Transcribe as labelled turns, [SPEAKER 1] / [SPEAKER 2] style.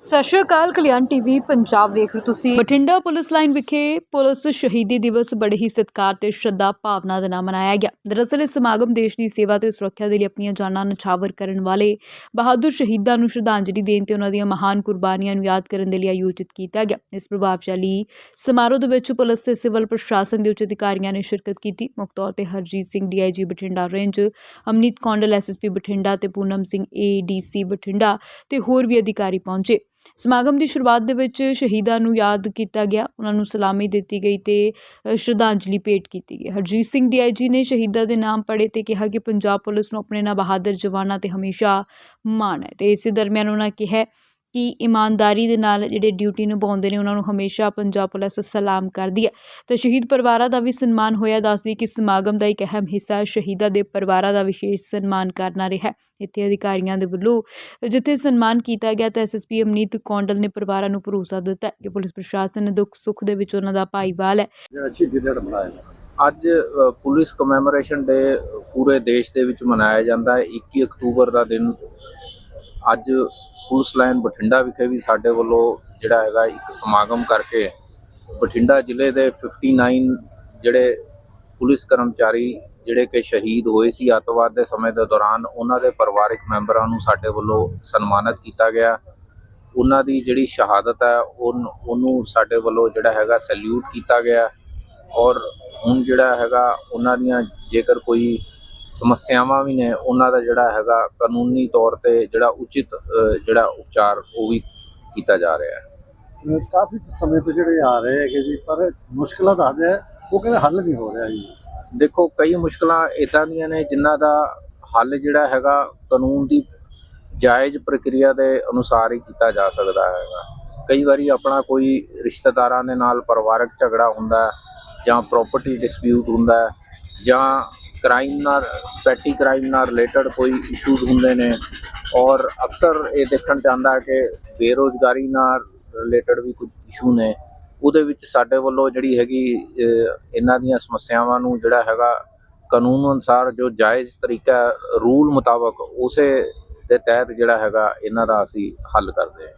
[SPEAKER 1] ਸਤਿ ਸ਼੍ਰੀ ਅਕਾਲ, ਕਲਿਆਣ ਟੀਵੀ, ਪੰਜਾਬ ਵੇਖ ਰਹੇ ਹੋ ਤੁਸੀਂ। ਬਠਿੰਡਾ ਪੁਲਿਸ ਲਾਈਨ ਵਿਖੇ ਪੁਲਿਸ ਸ਼ਹੀਦੀ ਦਿਵਸ ਬੜੇ ਹੀ ਸਤਿਕਾਰ ਤੇ ਸ਼ਰਧਾ ਭਾਵਨਾ ਦੇ ਨਾਲ ਮਨਾਇਆ ਗਿਆ। ਦਰਅਸਲ, ਇਸ ਸਮਾਗਮ ਦੇਸ਼ ਦੀ ਸੇਵਾ ਤੇ ਸੁਰੱਖਿਆ ਦੇ ਲਈ ਆਪਣੀਆਂ ਜਾਨਾਂ ਨਛਾਵਰ ਕਰਨ ਵਾਲੇ ਬਹਾਦਰ ਸ਼ਹੀਦਾਂ ਨੂੰ ਸ਼ਰਧਾਂਜਲੀ ਦੇਣ ਤੇ ਉਹਨਾਂ ਦੀਆਂ ਮਹਾਨ ਕੁਰਬਾਨੀਆਂ ਨੂੰ ਯਾਦ ਕਰਨ ਦੇ ਲਈ ਆਯੋਜਿਤ ਕੀਤਾ ਗਿਆ। ਇਸ ਪ੍ਰਭਾਵਸ਼ਾਲੀ ਸਮਾਰੋਹ ਦੇ ਵਿੱਚ ਪੁਲਿਸ ਤੇ ਸਿਵਲ ਪ੍ਰਸ਼ਾਸਨ ਦੇ ਉੱਚ ਅਧਿਕਾਰੀਆਂ ਨੇ ਸ਼ਿਰਕਤ ਕੀਤੀ। ਮੁੱਖ ਤੌਰ ਤੇ Harjeet Singh, DIG Bathinda range, Amneet Kondal SSP Bathinda ਤੇ ਪੂਨਮ ਸਿੰਘ ਏਡੀਸੀ ਬਠਿੰਡਾ ਤੇ ਹੋਰ ਵੀ ਅਧਿਕਾਰੀ ਪਹੁੰਚੇ। ਸਮਾਗਮ ਦੀ ਸ਼ੁਰੂਆਤ ਦੇ ਵਿੱਚ ਸ਼ਹੀਦਾਂ ਨੂੰ ਯਾਦ ਕੀਤਾ ਗਿਆ। ਉਹਨਾਂ ਨੂੰ ਸਲਾਮੀ ਦਿੱਤੀ ਗਈ ਅਤੇ ਸ਼ਰਧਾਂਜਲੀ ਭੇਟ ਕੀਤੀ ਗਈ। ਹਰਜੀਤ ਸਿੰਘ ਡੀਆਈਜੀ ਨੇ ਸ਼ਹੀਦਾਂ ਦੇ ਨਾਮ ਪੜ੍ਹੇ ਅਤੇ ਕਿਹਾ ਕਿ ਪੰਜਾਬ ਪੁਲਿਸ ਨੂੰ ਆਪਣੇ ਨਾ ਬਹਾਦਰ ਜਵਾਨਾਂ ਤੇ ਹਮੇਸ਼ਾ ਮਾਣ ਹੈ ਅਤੇ ਇਸੇ ਦਰਮਿਆਨ ਉਹਨਾਂ ਕਿਹਾ ਕਿ ਇਮਾਨਦਾਰੀ ਦੇ ਨਾਲ ਜਿਹੜੇ ਡਿਊਟੀ ਨਿਭਾਉਂਦੇ ਨੇ, ਉਹਨਾਂ ਨੂੰ ਹਮੇਸ਼ਾ ਪੰਜਾਬ ਪੁਲਿਸ ਸਲਾਮ ਕਰਦੀ ਹੈ। ਤੇ ਸ਼ਹੀਦ ਪਰਿਵਾਰਾਂ ਦਾ ਵੀ ਸਨਮਾਨ ਹੋਇਆ, ਦੱਸਦੀ ਕਿ ਸਮਾਗਮ ਦਾ ਇੱਕ ਅਹਿਮ ਹਿੱਸਾ ਸ਼ਹੀਦਾਂ ਦੇ ਪਰਿਵਾਰਾਂ ਦਾ ਵਿਸ਼ੇਸ਼ ਸਨਮਾਨ ਕਰਨਾ ਰਿਹਾ। ਇੱਥੇ ਅਧਿਕਾਰੀਆਂ ਦੇ ਵੱਲੋਂ ਜਿੱਥੇ ਸਨਮਾਨ ਕੀਤਾ ਗਿਆ, ਤਾਂ ਐਸਐਸਪੀ ਅਮਨੀਤ ਕੌਂਡਲ ਨੇ ਪਰਿਵਾਰਾਂ ਨੂੰ ਭਰੋਸਾ ਦਿੱਤਾ ਕਿ ਪੁਲਿਸ ਪ੍ਰਸ਼ਾਸਨ ਦੁੱਖ ਸੁੱਖ ਦੇ ਵਿੱਚ ਉਹਨਾਂ ਦਾ ਭਾਈਵਾਲ ਹੈ।
[SPEAKER 2] ਅੱਜ ਪੁਲਿਸ ਕਮੈਮੋਰੇਸ਼ਨ ਡੇ ਪੂਰੇ ਦੇਸ਼ ਦੇ ਵਿੱਚ ਮਨਾਇਆ ਜਾਂਦਾ ਹੈ। 21 ਅਕਤੂਬਰ ਦਾ ਦਿਨ ਅੱਜ ਪੁਲਿਸ ਲਾਈਨ ਬਠਿੰਡਾ ਵਿਖੇ ਵੀ ਸਾਡੇ ਵੱਲੋਂ ਜਿਹੜਾ ਹੈਗਾ ਇੱਕ ਸਮਾਗਮ ਕਰਕੇ ਬਠਿੰਡਾ ਜ਼ਿਲ੍ਹੇ ਦੇ 59 ਜਿਹੜੇ ਪੁਲਿਸ ਕਰਮਚਾਰੀ ਜਿਹੜੇ ਕਿ ਸ਼ਹੀਦ ਹੋਏ ਸੀ ਅੱਤਵਾਦ ਦੇ ਸਮੇਂ ਦੇ ਦੌਰਾਨ, ਉਹਨਾਂ ਦੇ ਪਰਿਵਾਰਕ ਮੈਂਬਰਾਂ ਨੂੰ ਸਾਡੇ ਵੱਲੋਂ ਸਨਮਾਨਿਤ ਕੀਤਾ ਗਿਆ। ਉਹਨਾਂ ਦੀ ਜਿਹੜੀ ਸ਼ਹਾਦਤ ਹੈ, ਉਹਨ- ਉਹਨੂੰ ਸਾਡੇ ਵੱਲੋਂ ਜਿਹੜਾ ਹੈਗਾ ਸੈਲੂਟ ਕੀਤਾ ਗਿਆ। ਔਰ ਹੁਣ ਜਿਹੜਾ ਹੈਗਾ, ਉਹਨਾਂ ਦੀਆਂ ਜੇਕਰ ਕੋਈ ਸਮੱਸਿਆਵਾਂ ਵੀ ਨੇ ਉਹਨਾਂ ਦਾ ਜਿਹੜਾ ਹੈਗਾ ਕਾਨੂੰਨੀ ਤੌਰ ਤੇ ਜਿਹੜਾ ਉਚਿਤ ਜਿਹੜਾ ਉਪਚਾਰ ਉਹ ਵੀ ਕੀਤਾ ਜਾ ਰਿਹਾ ਹੈ।
[SPEAKER 3] ਕਾਫੀ ਸਮੇਂ ਤੋਂ ਜਿਹੜੇ ਆ ਰਹੇ ਹੈਗੇ ਜੀ ਪਰ ਮੁਸ਼ਕਲਾਂ ਹੈ ਉਹ ਕਹਿੰਦੇ ਹੱਲ ਨਹੀਂ ਹੋ ਰਿਹਾ ਜੀ।
[SPEAKER 2] ਦੇਖੋ ਕਈ ਮੁਸ਼ਕਲਾਂ ਇਦਾਂ ਦੀਆਂ ਨੇ ਜਿਨ੍ਹਾਂ ਦਾ ਹੱਲ ਜਿਹੜਾ ਹੈਗਾ ਕਾਨੂੰਨ ਦੀ ਜਾਇਜ਼ ਪ੍ਰਕਿਰਿਆ ਦੇ ਅਨੁਸਾਰ ਹੀ ਕੀਤਾ ਜਾ ਸਕਦਾ ਹੈਗਾ। ਕਈ ਵਾਰੀ ਆਪਣਾ ਕੋਈ ਰਿਸ਼ਤੇਦਾਰਾਂ ਦੇ ਨਾਲ ਪਰਿਵਾਰਕ ਝਗੜਾ ਹੁੰਦਾ ਜਾਂ ਪ੍ਰਾਪਰਟੀ ਡਿਸਪਿਊਟ ਹੁੰਦਾ ਜਾਂ ਕ੍ਰਾਈਮ ਨਾਲ ਪੈਟੀ ਕ੍ਰਾਈਮ ਨਾਲ ਰਿਲੇਟਡ ਕੋਈ ਇਸ਼ੂਜ਼ ਹੁੰਦੇ ਨੇ। ਔਰ ਅਕਸਰ ਇਹ ਦੇਖਣ ਚ ਆਉਂਦਾ ਹੈ ਕਿ ਬੇਰੋਜ਼ਗਾਰੀ ਨਾਲ ਰਿਲੇਟਡ ਵੀ ਕੁਝ ਇਸ਼ੂ ਨੇ। ਉਹਦੇ ਵਿੱਚ ਸਾਡੇ ਵੱਲੋਂ ਜਿਹੜੀ ਹੈਗੀ ਇਹਨਾਂ ਦੀਆਂ ਸਮੱਸਿਆਵਾਂ ਨੂੰ ਜਿਹੜਾ ਹੈਗਾ ਕਾਨੂੰਨ ਅਨੁਸਾਰ ਜੋ ਜਾਇਜ਼ ਤਰੀਕਾ, ਰੂਲ ਮੁਤਾਬਕ ਉਸੇ ਦੇ ਤਹਿਤ ਜਿਹੜਾ ਹੈਗਾ, ਇਹਨਾਂ ਦਾ ਅਸੀਂ ਹੱਲ ਕਰਦੇ ਹਾਂ।